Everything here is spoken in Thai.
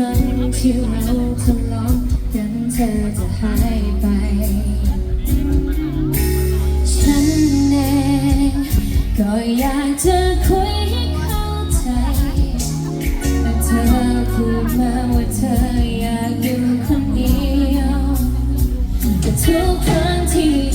ครั้งที่เราทะเลาะกันเธอจะหายไป ฉันเองก็อยากจะคุยให้เข้าใจแต่เธอพูดมาว่าเธออยากอยู่คนเดียวแต่ทุกครั้งที่